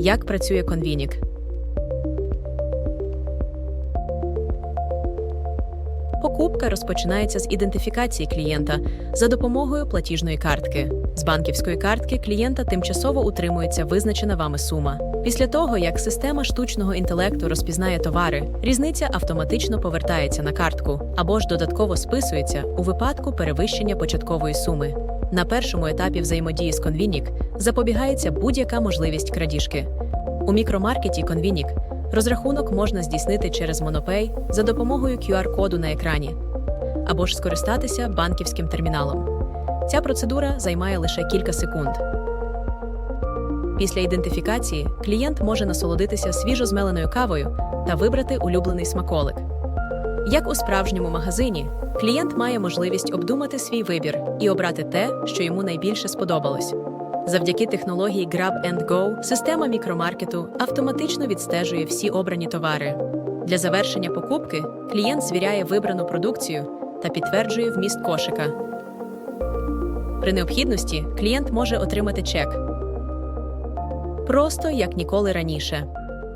як працює конвінік. Покупка розпочинається з ідентифікації клієнта за допомогою платіжної картки. З банківської картки клієнта тимчасово утримується визначена вами сума. Після того, як система штучного інтелекту розпізнає товари, різниця автоматично повертається на картку або ж додатково списується у випадку перевищення початкової суми. На першому етапі взаємодії з Convinic запобігається будь-яка можливість крадіжки. У мікромаркеті Convinic розрахунок можна здійснити через Монопей за допомогою QR-коду на екрані або ж скористатися банківським терміналом. Ця процедура займає лише кілька секунд. Після ідентифікації клієнт може насолодитися свіжо змеленою кавою та вибрати улюблений смаколик. Як у справжньому магазині, клієнт має можливість обдумати свій вибір і обрати те, що йому найбільше сподобалось. Завдяки технології Grab and Go система мікромаркету автоматично відстежує всі обрані товари. Для завершення покупки клієнт звіряє вибрану продукцію та підтверджує вміст кошика. При необхідності клієнт може отримати чек просто як ніколи раніше.